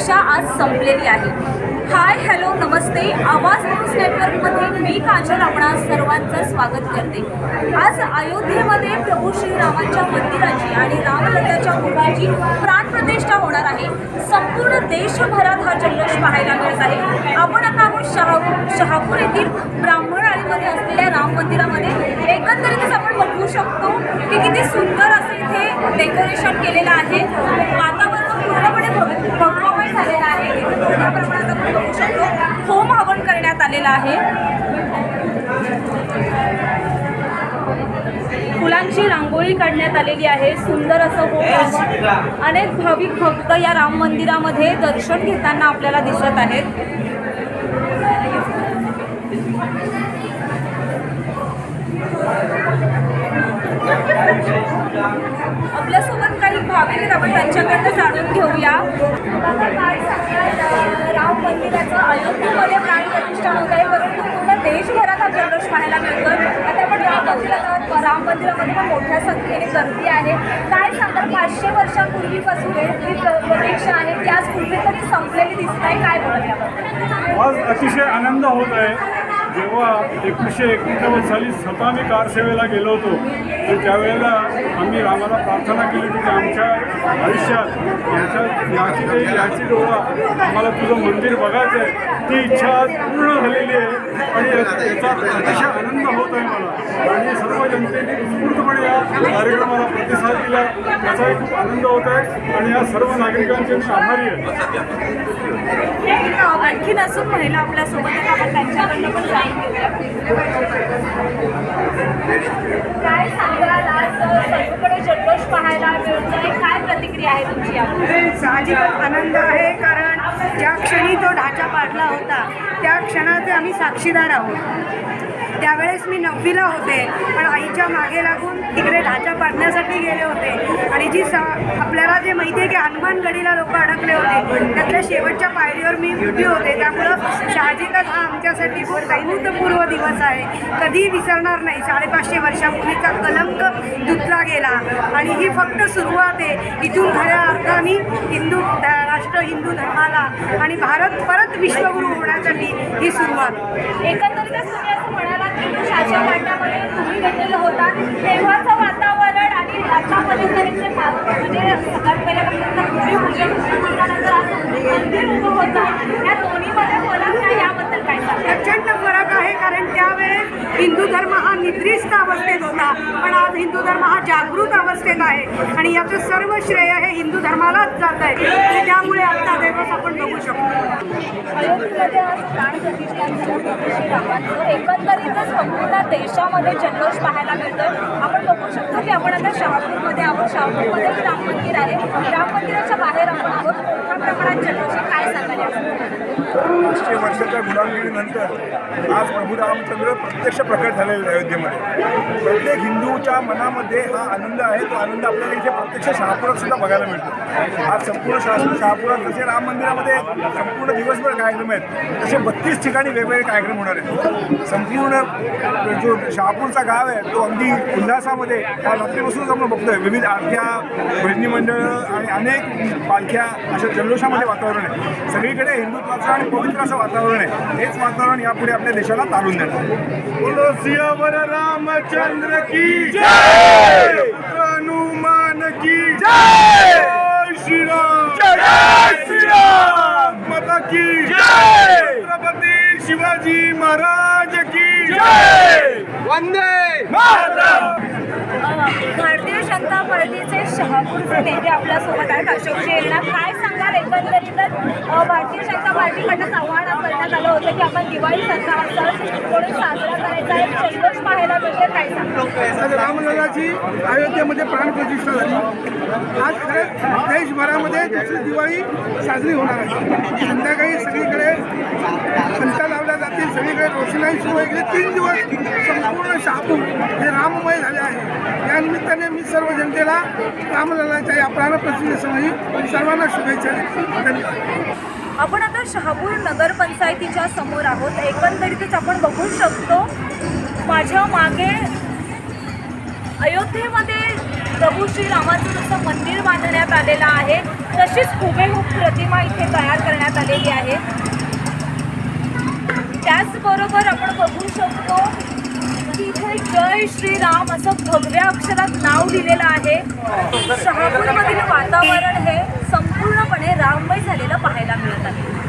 परीक्षा आज संपलेली आहे. Hi hello namaste. Awaaz news नेटवर्कमध्ये मी काजल आपणा सर्वांचं स्वागत करते. आज अयोध्येमध्ये प्रभू श्रीरामांच्या मंदिराची आणि रामलल्लाच्या मुलाची प्राणप्रतिष्ठा होणार आहे. संपूर्ण देशभरात हा जल्लोष पाहायला मिळत आहे. आपण आता आहोत शहापूर शहापूर येथील ब्राह्मण आळीमध्ये असलेल्या राम मंदिरामध्ये. एकंदरीतच आपण बघू शकतो की किती सुंदर असं इथे डेकोरेशन केलेलं आहे. आता पूर्णपणे भग- भगवमय झालेलं आहे इथे मोठ्या प्रमाणात आपण बघू शकतो होम हवन करण्यात आलेलं आहे फुलांची रांगोळी काढण्यात आलेली आहे. सुंदर असं होम अनेक भाविक भक्त या राम मंदिरामध्ये दर्शन घेताना आपल्याला दिसत आहेत. आपल्यासोबत काही भाविक आहेत आपण त्यांच्याकडनं जाणून घेऊया. दादा काय सांगणार राम मंदिराचं अयोध्येमध्ये प्राणप्रतिष्ठा होत आहे परंतु पूर्ण देशभरात हा जल्लोष पाहायला मिळतो आता आपण राम मंदिरात राम मंदिरामध्ये पण मोठ्या संख्येने गर्दी आहे. काय सांगतात पाचशे वर्षांपूर्वीपासून हे जी प्रतीक्षा आहे त्याच आज कुठेतरी संपलेली दिसत आहे काय बोलत याबद्दल आज अतिशय आनंद होत आहे. जेव्हा एकोणीसशे एकोणनव्वद साली स्वतः आम्ही कारसेवेला गेलो होतो तर त्यावेळेला आम्ही रामाला प्रार्थना केली होती की आमच्या आयुष्यात याच्या याची याची डोळा आम्हाला तुझं मंदिर बघायचं आहे ती इच्छा पूर्ण झालेली आहे. आणि याचा अतिशय आनंद होत आहे मला. आणि सर्व जनतेने उत्स्फूर्तपणे या कार्यक्रमाला प्रतिसाद दिला. त्याचाही खूप आनंद होत आहे. आणि या सर्व नागरिकांचे मी आभारी आहे. आणखीन अजून महिला आपल्यासोबत आपण त्यांच्याकडनं पण काय सांगाल आज सर्वकडे जल्लोष पाहायला मिळतोय? काय प्रतिक्रिया आहे तुमची हे साहजिकच आनंद आहे कारण ज्या क्षणी तो ढाचा पाडला होता. त्या क्षणाचे आम्ही साक्षीदार आहोत. त्यावेळेस मी नववीला होते. पण आईच्या मागे लागून तिकडे ढाचा पाडण्यासाठी गेले होते. आणि जी सा आपल्याला जे माहिती आहे की हनुमान गडीला लोक अडकले होते त्यातल्या शेवटच्या पायरीवर मी उभी होते. त्यामुळं साहजिकच हा आमच्यासाठी खूप अभूतपूर्व दिवस आहे. कधी विसरणार नाही. साडेपाचशे वर्षापूर्वीचा कलंक केला. आणि ही फक्त सुरुवात आहे. इथून खऱ्या अर्थाने हिंदू राष्ट्र हिंदू धर्माला आणि भारत परत विश्वगुरू होण्यासाठी ही सुरुवात. एकंदरीतच तुम्ही असं म्हणालात की शासन तुम्ही घेतलेलं होता. तेव्हाचं वातावरण आणि म्हणजे सगळ्यात भूमिपूजन त्यानंतर आज मंदिर उभं होत आहे या दोन्हीमध्ये फरक आहे याबद्दल काय सांगा प्रचंड फरक आहे कारण त्यावेळेस हिंदू धर्म हा निद्रिस्त अवस्थेत होता पण आज हिंदू धर्म हा जागृत अवस्थेत आहे. आणि याचं सर्व श्रेय हे हिंदू धर्मालाच जात आहे. आणि त्यामुळे आजचा दिवस आपण बघू शकतो. अयोध्येमध्ये आज एकंदरीतच संपूर्ण देशामध्ये जल्लोष पाहायला मिळतोय. आपण बघू शकतो की आपण आता शहापूरमध्ये आहोत. शहापूरमध्ये राम मंदिर आहे. राम मंदिराच्या बाहेर आपण आहोत. मोठ्या प्रमाणात जल्लोष काय सांगायला पाचशे वर्षाच्या गुलामगिरीनंतर आज प्रभू रामचंद्र प्रत्यक्ष प्रकट झालेले अयोध्येमध्ये. प्रत्येक हिंदूच्या मनामध्ये हा आनंद आहे तो आनंद आपल्याला इथे प्रत्यक्ष शहापुरात सुद्धा बघायला मिळतो. आज संपूर्ण शास्त्र शहापुरात जसे राम मंदिरामध्ये संपूर्ण दिवसभर कार्यक्रम आहेत तसे बत्तीस ठिकाणी वेगवेगळे कार्यक्रम होणार आहेत. संपूर्ण जो शहापूरचा गाव आहे तो अगदी उल्हासामध्ये काल रात्रीपासूनच आपण बघतोय. विविध आरत्या भजनी मंडळं आणि अनेक पालख्या अशा जल्लोषामध्ये वातावरण आहे. सगळीकडे हिंदुत्वाचं आणि पवित्र असं वातावरण आहे. हेच वातावरण यापुढे आपल्या देशाला तारून देणार बोलो सियावर रामचंद्र की जय! हनुमान की जय! श्रीराम! जय श्रीराम! माता की जय! छत्रपती शिवाजी महाराज की जय! वंदे मातरम! भारतीय जनता पार्टीचे शहापूरचे नेते आपल्यासोबत आहेत. अशोकजी यांना काय सांगाल? एकंदरीतच भारतीय जनता पार्टीकडनं आव्हान करण्यात आलं होतं की आपण दिवाळी सारखा हा सण म्हणून साजरा करायचा आहे. जल्लोष पाहायला मिळते काय सांगाल? आज अयोध्येमध्ये प्राणप्रतिष्ठा झाली. आज खरंच देशभरामध्ये दुसरी दिवाळी साजरी होणार आहे. संध्याकाळी सगळीकडे घंटा लावल्या जातील. सगळीकडे रोषणाई सुरू आहे तीन दिवस संपूर्ण शहापूर हे राममय झाले आहे या निमित्ताने मी सर्व जनतेला रामलल्लाच्या या प्राणप्रतिष्ठेसमयी सर्वांना शुभेच्छा धन्यवाद. आपण आता शहापूर नगरपंचायतीच्या समोर आहोत. एकंदरीतच आपण बघू शकतो माझ्या मागे अयोध्येमध्ये प्रभू श्रीरामाचं जसं मंदिर बांधण्यात आलेलं आहे तशीच हुबेहूब प्रतिमा इथे तयार करण्यात आलेली आहे. त्याचबरोबर आपण बघू शकतो इथे जय श्रीराम असं भगव्या अक्षरात नाव लिहिलेलं आहे. शहापूरमधील वातावरण हे संपूर्णपणे राममय झालेलं पाहायला मिळत आहे.